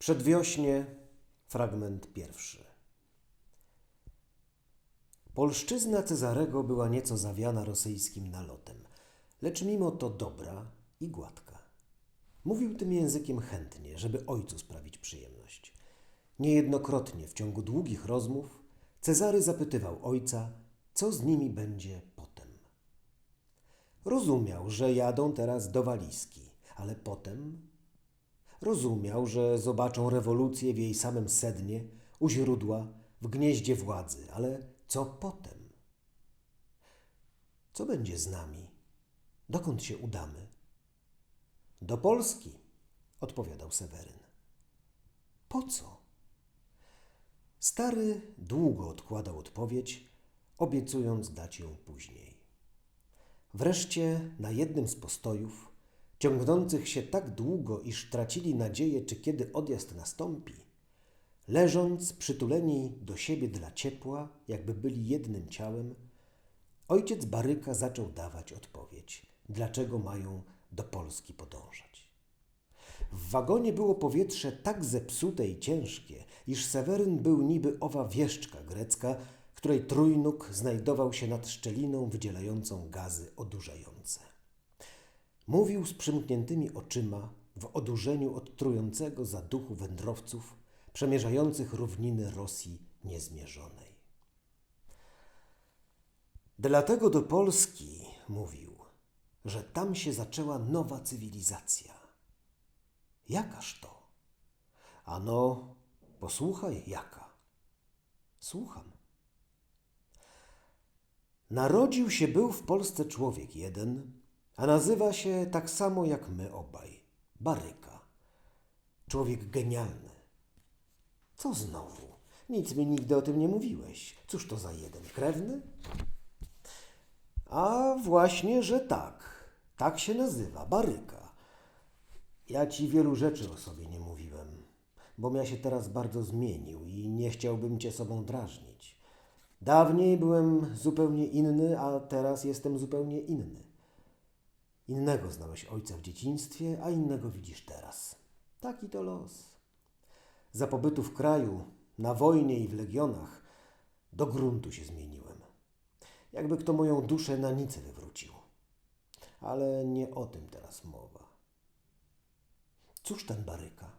Przedwiośnie, fragment pierwszy. Polszczyzna Cezarego była nieco zawiana rosyjskim nalotem, lecz mimo to dobra i gładka. Mówił tym językiem chętnie, żeby ojcu sprawić przyjemność. Niejednokrotnie w ciągu długich rozmów Cezary zapytywał ojca, co z nimi będzie potem. Rozumiał, że jadą teraz do walizki, ale potem Rozumiał, że zobaczą rewolucję w jej samym sednie, u źródła, w gnieździe władzy, ale co potem? Co będzie z nami? Dokąd się udamy? Do Polski, odpowiadał Seweryn. Po co? Stary długo odkładał odpowiedź, obiecując dać ją później. Wreszcie na jednym z postojów, ciągnących się tak długo, iż tracili nadzieję, czy kiedy odjazd nastąpi, leżąc przytuleni do siebie dla ciepła, jakby byli jednym ciałem, ojciec Baryka zaczął dawać odpowiedź, dlaczego mają do Polski podążać. W wagonie było powietrze tak zepsute i ciężkie, iż Seweryn był niby owa wieszczka grecka, której trójnóg znajdował się nad szczeliną wydzielającą gazy odurzające. Mówił z przymkniętymi oczyma w odurzeniu od trującego zaduchu wędrowców przemierzających równiny Rosji niezmierzonej. Dlatego do Polski mówił, że tam się zaczęła nowa cywilizacja. Jakaż to? Ano, posłuchaj, jaka. Słucham. Narodził się był w Polsce człowiek jeden, a nazywa się tak samo jak my obaj Baryka. Człowiek genialny. Co znowu? Nic mi nigdy o tym nie mówiłeś. Cóż to za jeden? Krewny? A właśnie, że tak. Tak się nazywa, Baryka. Ja ci wielu rzeczy o sobie nie mówiłem, bo ja się teraz bardzo zmienił i nie chciałbym cię sobą drażnić. Dawniej byłem zupełnie inny, a teraz jestem zupełnie inny. Innego znałeś ojca w dzieciństwie, a innego widzisz teraz. Taki to los. Za pobytu w kraju, na wojnie i w legionach, do gruntu się zmieniłem. Jakby kto moją duszę na nicę wywrócił. Ale nie o tym teraz mowa. Cóż ten baryka?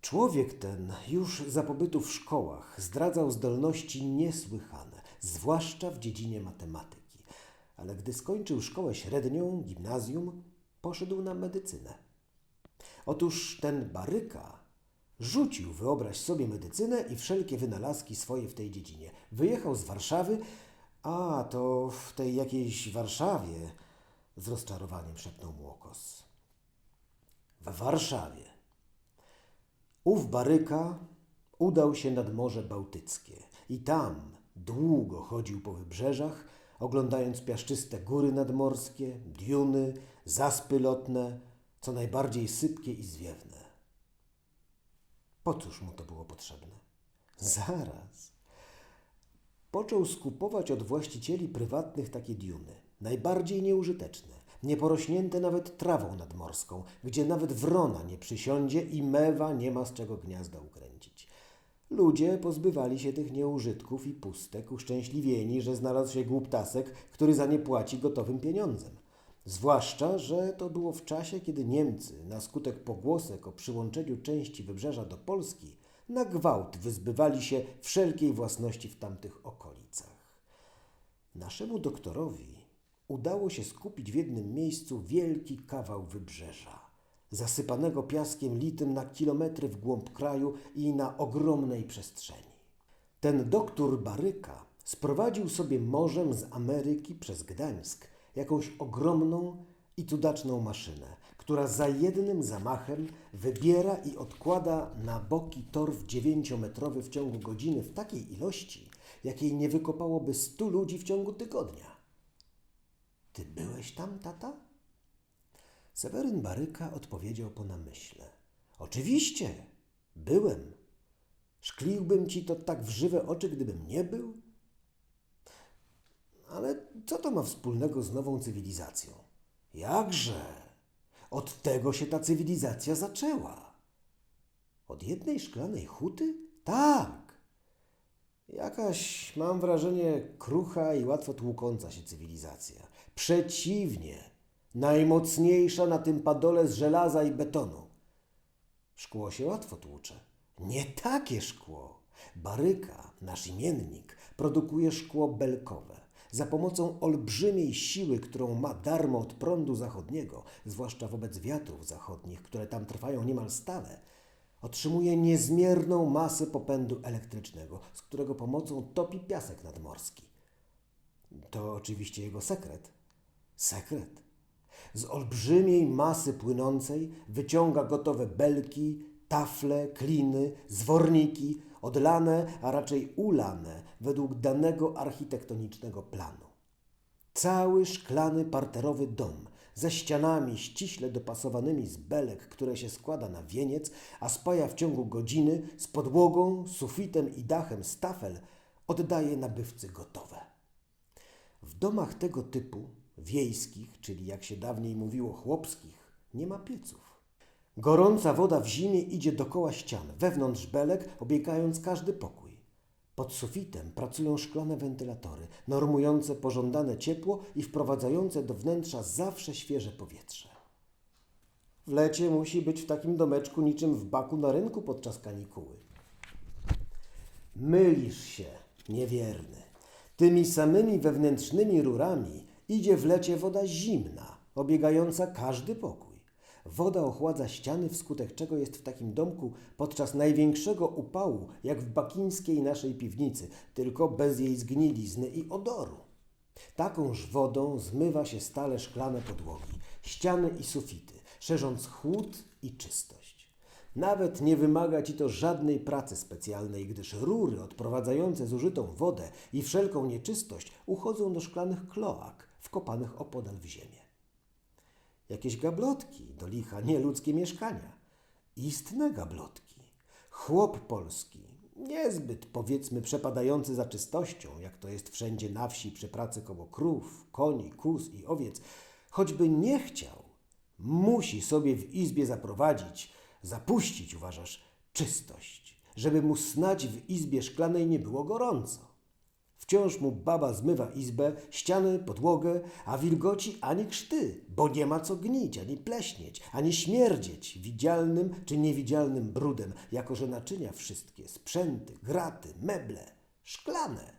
Człowiek ten już za pobytu w szkołach zdradzał zdolności niesłychane, zwłaszcza w dziedzinie matematyki ale gdy skończył szkołę średnią, gimnazjum, poszedł na medycynę. Otóż ten baryka rzucił, wyobraź sobie, medycynę i wszelkie wynalazki swoje w tej dziedzinie. Wyjechał z Warszawy, a to w tej jakiejś Warszawie, z rozczarowaniem szepnął Młokos. W Warszawie. Ów baryka udał się nad Morze Bałtyckie i tam długo chodził po wybrzeżach, oglądając piaszczyste góry nadmorskie, diuny, zaspy lotne, co najbardziej sypkie i zwiewne. Po cóż mu to było potrzebne? Zaraz. Począł skupować od właścicieli prywatnych takie diuny, najbardziej nieużyteczne, nieporośnięte nawet trawą nadmorską, gdzie nawet wrona nie przysiądzie i mewa nie ma z czego gniazda ukręcić. Ludzie pozbywali się tych nieużytków i pustek, uszczęśliwieni, że znalazł się głuptasek, który za nie płaci gotowym pieniądzem. Zwłaszcza, że to było w czasie, kiedy Niemcy, na skutek pogłosek o przyłączeniu części wybrzeża do Polski, na gwałt wyzbywali się wszelkiej własności w tamtych okolicach. Naszemu doktorowi udało się skupić w jednym miejscu wielki kawał wybrzeża zasypanego piaskiem litym na kilometry w głąb kraju i na ogromnej przestrzeni. Ten doktor Baryka sprowadził sobie morzem z Ameryki przez Gdańsk jakąś ogromną i cudaczną maszynę, która za jednym zamachem wybiera i odkłada na boki torf dziewięciometrowy w ciągu godziny w takiej ilości, jakiej nie wykopałoby stu ludzi w ciągu tygodnia. Ty byłeś tam, tata? Seweryn Baryka odpowiedział po namyśle. Oczywiście, byłem. Szkliłbym ci to tak w żywe oczy, gdybym nie był? Ale co to ma wspólnego z nową cywilizacją? Jakże? Od tego się ta cywilizacja zaczęła. Od jednej szklanej huty? Tak. Jakaś, mam wrażenie, krucha i łatwo tłukąca się cywilizacja. Przeciwnie, najmocniejsza na tym padole z żelaza i betonu. Szkło się łatwo tłucze. Nie takie szkło. Baryka, nasz imiennik, produkuje szkło belkowe. Za pomocą olbrzymiej siły, którą ma darmo od prądu zachodniego, zwłaszcza wobec wiatrów zachodnich, które tam trwają niemal stale, otrzymuje niezmierną masę popędu elektrycznego, z którego pomocą topi piasek nadmorski. To oczywiście jego sekret. Sekret. Z olbrzymiej masy płynącej wyciąga gotowe belki, tafle, kliny, zworniki, odlane, a raczej ulane według danego architektonicznego planu. Cały szklany parterowy dom ze ścianami ściśle dopasowanymi z belek, które się składa na wieniec, a spaja w ciągu godziny z podłogą, sufitem i dachem z tafel, oddaje nabywcy gotowe. W domach tego typu, wiejskich, czyli jak się dawniej mówiło chłopskich, nie ma pieców. Gorąca woda w zimie idzie dokoła ścian, wewnątrz belek, obiegając każdy pokój. Pod sufitem pracują szklane wentylatory, normujące pożądane ciepło i wprowadzające do wnętrza zawsze świeże powietrze. W lecie musi być w takim domeczku niczym w baku na rynku podczas kanikuły. Mylisz się, niewierny. Tymi samymi wewnętrznymi rurami idzie w lecie woda zimna, obiegająca każdy pokój. Woda ochładza ściany, wskutek czego jest w takim domku podczas największego upału, jak w bakińskiej naszej piwnicy, tylko bez jej zgnilizny i odoru. Takąż wodą zmywa się stale szklane podłogi, ściany i sufity, szerząc chłód i czystość. Nawet nie wymaga ci to żadnej pracy specjalnej, gdyż rury odprowadzające zużytą wodę i wszelką nieczystość uchodzą do szklanych kloak wkopanych opodal w ziemię. Jakieś gablotki, do licha nieludzkie mieszkania. Istne gablotki. Chłop polski, niezbyt powiedzmy przepadający za czystością, jak to jest wszędzie na wsi przy pracy koło krów, koni, kóz i owiec, choćby nie chciał, musi sobie w izbie zaprowadzić, zapuścić, uważasz, czystość, żeby mu snać w izbie szklanej nie było gorąco. Wciąż mu baba zmywa izbę, ściany, podłogę, a wilgoci ani krzty, bo nie ma co gnić, ani pleśnieć, ani śmierdzieć widzialnym czy niewidzialnym brudem, jako że naczynia wszystkie, sprzęty, graty, meble, szklane.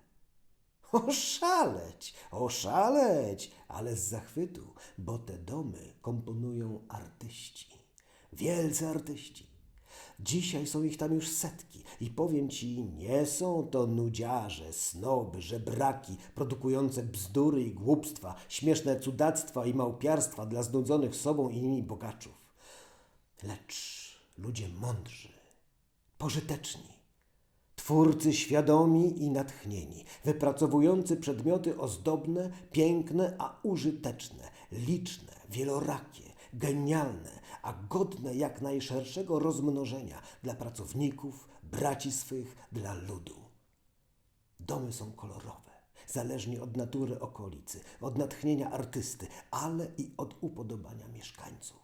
Oszaleć, oszaleć, ale z zachwytu, bo te domy komponują artyści, wielcy artyści. Dzisiaj są ich tam już setki i powiem ci, nie są to nudziarze, snoby, żebraki, produkujące bzdury i głupstwa, śmieszne cudactwa i małpiarstwa dla znudzonych sobą i nimi bogaczów. Lecz ludzie mądrzy, pożyteczni, Twórcy świadomi i natchnieni, wypracowujący przedmioty ozdobne, piękne, a użyteczne, liczne, wielorakie, genialne, a godne jak najszerszego rozmnożenia dla pracowników, braci swych, dla ludu. Domy są kolorowe, zależnie od natury okolicy, od natchnienia artysty, ale i od upodobania mieszkańców.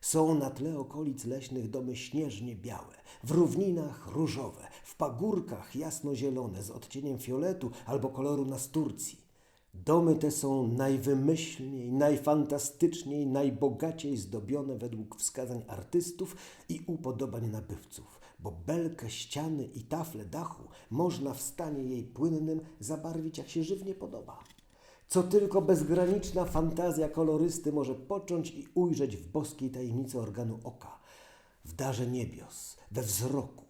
Są na tle okolic leśnych domy śnieżnie białe, w równinach różowe, w pagórkach jasnozielone z odcieniem fioletu albo koloru nasturcji. Domy te są najwymyślniej, najfantastyczniej, najbogaciej zdobione według wskazań artystów i upodobań nabywców, bo belkę ściany i tafle dachu można w stanie jej płynnym zabarwić jak się żywnie podoba co tylko bezgraniczna fantazja kolorysty może począć i ujrzeć w boskiej tajemnicy organu oka, w darze niebios, we wzroku.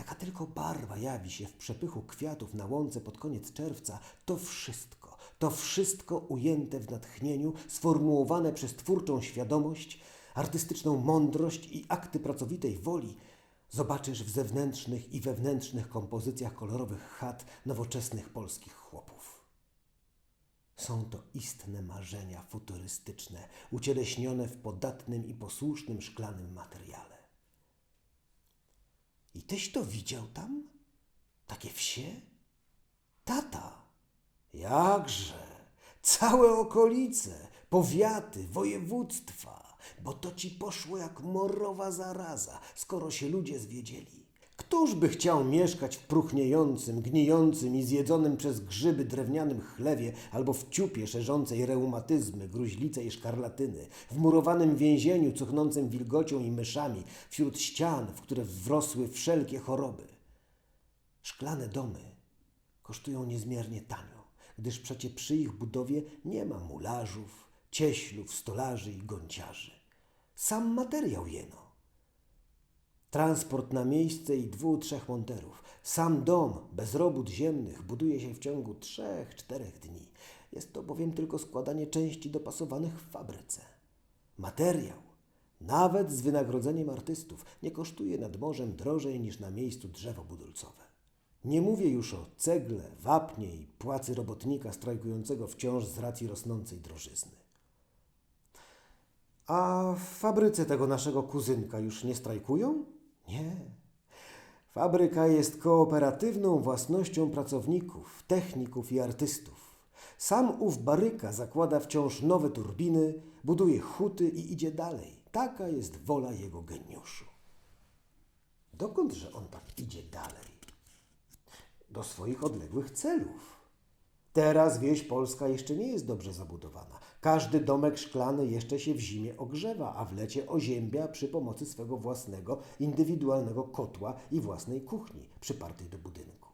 Jaka tylko barwa jawi się w przepychu kwiatów na łące pod koniec czerwca, to wszystko, to wszystko ujęte w natchnieniu, sformułowane przez twórczą świadomość, artystyczną mądrość i akty pracowitej woli, zobaczysz w zewnętrznych i wewnętrznych kompozycjach kolorowych chat nowoczesnych polskich chłopów. Są to istne marzenia futurystyczne, ucieleśnione w podatnym i posłusznym szklanym materiale. I tyś to widział tam? Takie wsie? Tata, jakże? Całe okolice, powiaty, województwa. bo to ci poszło jak morowa zaraza, skoro się ludzie zwiedzieli. Któż by chciał mieszkać w próchniejącym, gnijącym i zjedzonym przez grzyby drewnianym chlewie albo w ciupie szerzącej reumatyzmy, gruźlice i szkarlatyny, w murowanym więzieniu cuchnącym wilgocią i myszami, wśród ścian, w które wrosły wszelkie choroby? Szklane domy kosztują niezmiernie tanio, gdyż przecie przy ich budowie nie ma mularzów, cieślów, stolarzy i gąciarzy. Sam materiał jeno. Transport na miejsce i dwóch, trzech monterów. Sam dom bez robót ziemnych buduje się w ciągu trzech, czterech dni. Jest to bowiem tylko składanie części dopasowanych w fabryce. Materiał, nawet z wynagrodzeniem artystów, nie kosztuje nad morzem drożej niż na miejscu drzewo budulcowe. Nie mówię już o cegle, wapnie i płacy robotnika strajkującego wciąż z racji rosnącej drożyzny. A w fabryce tego naszego kuzynka już nie strajkują? Nie. Fabryka jest kooperatywną własnością pracowników, techników i artystów. Sam ów baryka zakłada wciąż nowe turbiny, buduje huty i idzie dalej. Taka jest wola jego geniuszu. Dokądże on tak idzie dalej? Do swoich odległych celów. Teraz wieś polska jeszcze nie jest dobrze zabudowana. Każdy domek szklany jeszcze się w zimie ogrzewa, a w lecie oziębia przy pomocy swego własnego, indywidualnego kotła i własnej kuchni przypartej do budynku.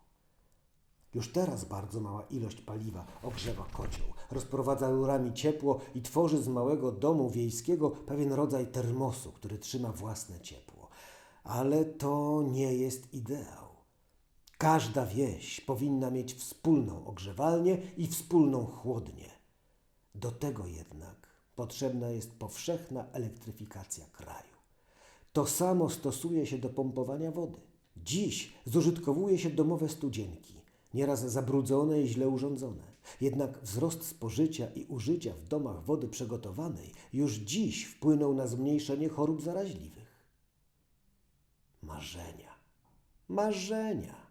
Już teraz bardzo mała ilość paliwa ogrzewa kocioł, rozprowadza rurami ciepło i tworzy z małego domu wiejskiego pewien rodzaj termosu, który trzyma własne ciepło. Ale to nie jest ideał. Każda wieś powinna mieć wspólną ogrzewalnię i wspólną chłodnię. Do tego jednak potrzebna jest powszechna elektryfikacja kraju. To samo stosuje się do pompowania wody. Dziś zużytkowuje się domowe studzienki, nieraz zabrudzone i źle urządzone. Jednak wzrost spożycia i użycia w domach wody przygotowanej już dziś wpłynął na zmniejszenie chorób zaraźliwych. Marzenia. Marzenia.